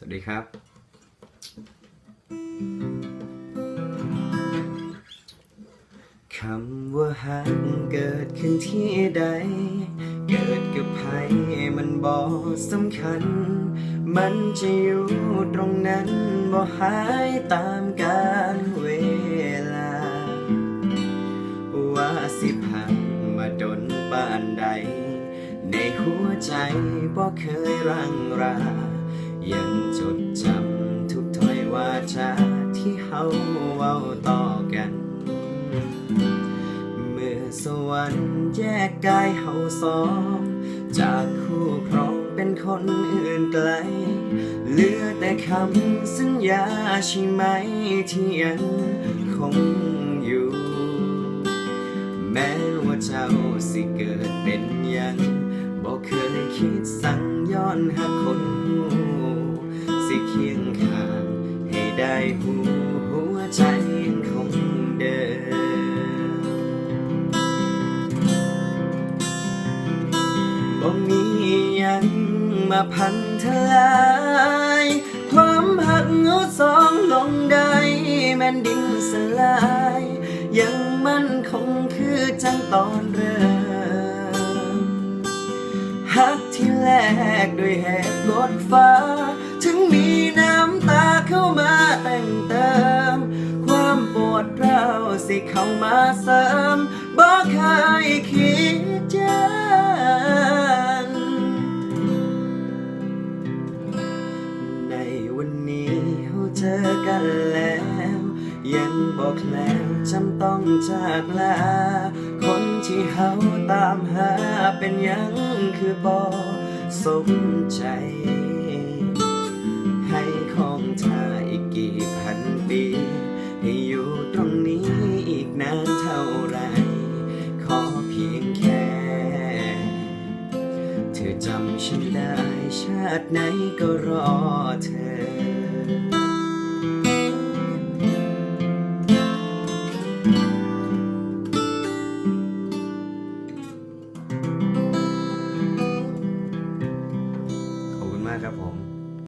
สวัสดีครับ คำว่าหักเกิดขึ้นที่ใด เกิดกับใครมันบอกสำคัญ มันจะอยู่ตรงนั้นบ่หายตามกาลเวลา ว่าสิผ่านมาดนปานใด ในหัวใจบ่เคยรังรา ยังจดจำทุกถ้อยวาจาที่เฮาเว้าต่อกัน เมื่อสวรรค์แยกกายเฮาสอง จากคู่ครองเป็นคนอื่นไกล เหลือแต่คำสัญญาใช่ไหมที่ยังคงอยู่ แม้ว่าเจ้าสิเกิดเป็นยังบอกเคยคิดสั่งย้อนหาคนหูสิ เคียงข้างให้ได้หูหัวใจยังคงเดิมบ่มียังมาพันทลายความหักเงาสองลงได้แม่นดินสลาย ยังมั่นคงคือจังตอนเริ่มหักที่แลกด้วยเหตุลดฟ้า ความปวดร้าสิเข้ามาเสริมบอกเคยคิดจันในวันนี้เราเจอกันแล้ว ยังบอกแล้วจำต้องจากลา คนที่เฮาตามหาเป็นยังคือบอกสมใจ ให้ของเธอาไร ขอเพียงแค่ เธอจำฉันได้ชาติไหนก็รอเธอ